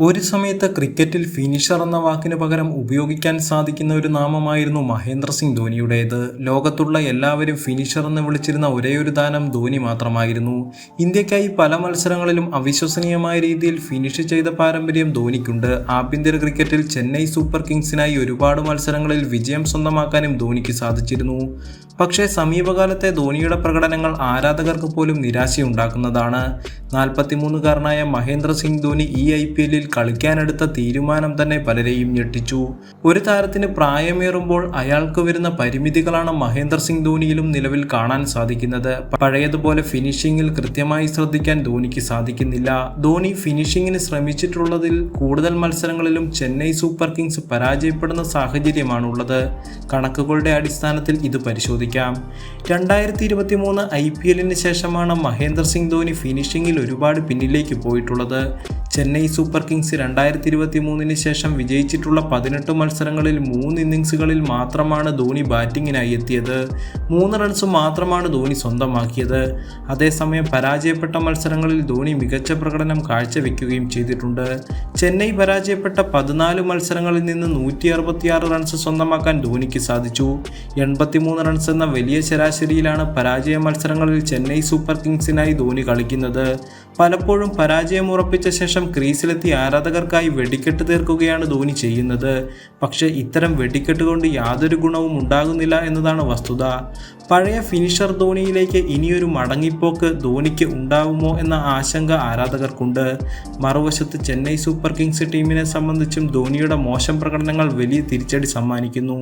ഒരു സമയത്ത് ക്രിക്കറ്റിൽ ഫിനിഷർ എന്ന വാക്കിന് പകരം ഉപയോഗിക്കാൻ സാധിക്കുന്ന ഒരു നാമമായിരുന്നു മഹേന്ദ്ര സിംഗ് ധോനിയുടേത്. ലോകത്തുള്ള എല്ലാവരും ഫിനിഷർ എന്ന് വിളിച്ചിരുന്ന ഒരേയൊരു ദാനം ധോനി മാത്രമായിരുന്നു. ഇന്ത്യക്കായി പല മത്സരങ്ങളിലും അവിശ്വസനീയമായ രീതിയിൽ ഫിനിഷ് ചെയ്ത പാരമ്പര്യം ധോനിക്കുണ്ട്. ആഭ്യന്തര ക്രിക്കറ്റിൽ ചെന്നൈ സൂപ്പർ കിങ്സിനായി ഒരുപാട് മത്സരങ്ങളിൽ വിജയം സ്വന്തമാക്കാനും ധോനിക്ക് സാധിച്ചിരുന്നു. പക്ഷേ സമീപകാലത്തെ ധോനിയുടെ പ്രകടനങ്ങൾ ആരാധകർക്ക് പോലും നിരാശയുണ്ടാക്കുന്നതാണ്. നാൽപ്പത്തിമൂന്നുകാരനായ മഹേന്ദ്ര സിംഗ് ധോനി ഈ ഐ പി എല്ലിൽ കളിക്കാനെടുത്ത തീരുമാനം തന്നെ പലരെയും ഞെട്ടിച്ചു. ഒരു താരത്തിന് പ്രായമേറുമ്പോൾ അയാൾക്ക് വരുന്ന പരിമിതികളാണ് മഹേന്ദ്ര സിംഗ് ധോണിയിലും നിലവിൽ കാണാൻ സാധിക്കുന്നത്. പഴയതുപോലെ ഫിനിഷിംഗിൽ കൃത്യമായി ശ്രദ്ധിക്കാൻ ധോണിക്ക് സാധിക്കുന്നില്ല. ധോണി ഫിനിഷിംഗിന് ശ്രമിച്ചിട്ടുള്ളതിൽ കൂടുതൽ മത്സരങ്ങളിലും ചെന്നൈ സൂപ്പർ കിങ്സ് പരാജയപ്പെടുന്ന സാഹചര്യമാണുള്ളത്. കണക്കുകളുടെ അടിസ്ഥാനത്തിൽ ഇത് പരിശോധിക്കാം. രണ്ടായിരത്തി ഇരുപത്തി മൂന്ന് ഐ പി എല്ലിന് ശേഷമാണ് മഹേന്ദ്ര സിംഗ് ധോണി ഫിനിഷിംഗിൽ ഒരുപാട് പിന്നിലേക്ക് പോയിട്ടുള്ളത്. ചെന്നൈ സൂപ്പർ കിങ്സ് രണ്ടായിരത്തി ഇരുപത്തി മൂന്നിന് ശേഷം വിജയിച്ചിട്ടുള്ള പതിനെട്ട് മത്സരങ്ങളിൽ മൂന്ന് ഇന്നിങ്സുകളിൽ മാത്രമാണ് ധോണി ബാറ്റിങ്ങിനായി എത്തിയത്. മൂന്ന് റൺസ് മാത്രമാണ് ധോണി സ്വന്തമാക്കിയത്. അതേസമയം പരാജയപ്പെട്ട മത്സരങ്ങളിൽ ധോണി മികച്ച പ്രകടനം കാഴ്ചവെക്കുകയും ചെയ്തിട്ടുണ്ട്. ചെന്നൈ പരാജയപ്പെട്ട പതിനാല് മത്സരങ്ങളിൽ നിന്ന് നൂറ്റി അറുപത്തിയാറ് റൺസ് സ്വന്തമാക്കാൻ ധോണിക്ക് സാധിച്ചു. എൺപത്തിമൂന്ന് റൺസ് എന്ന വലിയ ശരാശരിയിലാണ് പരാജയ മത്സരങ്ങളിൽ ചെന്നൈ സൂപ്പർ കിങ്സിനായി ധോണി കളിക്കുന്നത്. പലപ്പോഴും പരാജയം ഉറപ്പിച്ച ശേഷം ക്രീസിലെത്തി ആരാധകർക്കായി വെടിക്കെട്ട് തീർക്കുകയാണ് ധോനി ചെയ്യുന്നത്. പക്ഷേ ഇത്തരം വെടിക്കെട്ട് കൊണ്ട് യാതൊരു ഗുണവും ഉണ്ടാകുന്നില്ല എന്നതാണ് വസ്തുത. പഴയ ഫിനിഷർ ധോണിയിലേക്ക് ഇനിയൊരു മടങ്ങിപ്പോക്ക് ധോണിക്ക് ഉണ്ടാവുമോ എന്ന ആശങ്ക ആരാധകർക്കുണ്ട്. മറുവശത്ത് ചെന്നൈ സൂപ്പർ കിങ്സ് ടീമിനെ സംബന്ധിച്ചും ധോണിയുടെ മോശം പ്രകടനങ്ങൾ വലിയ തിരിച്ചടി സമ്മാനിക്കുന്നു.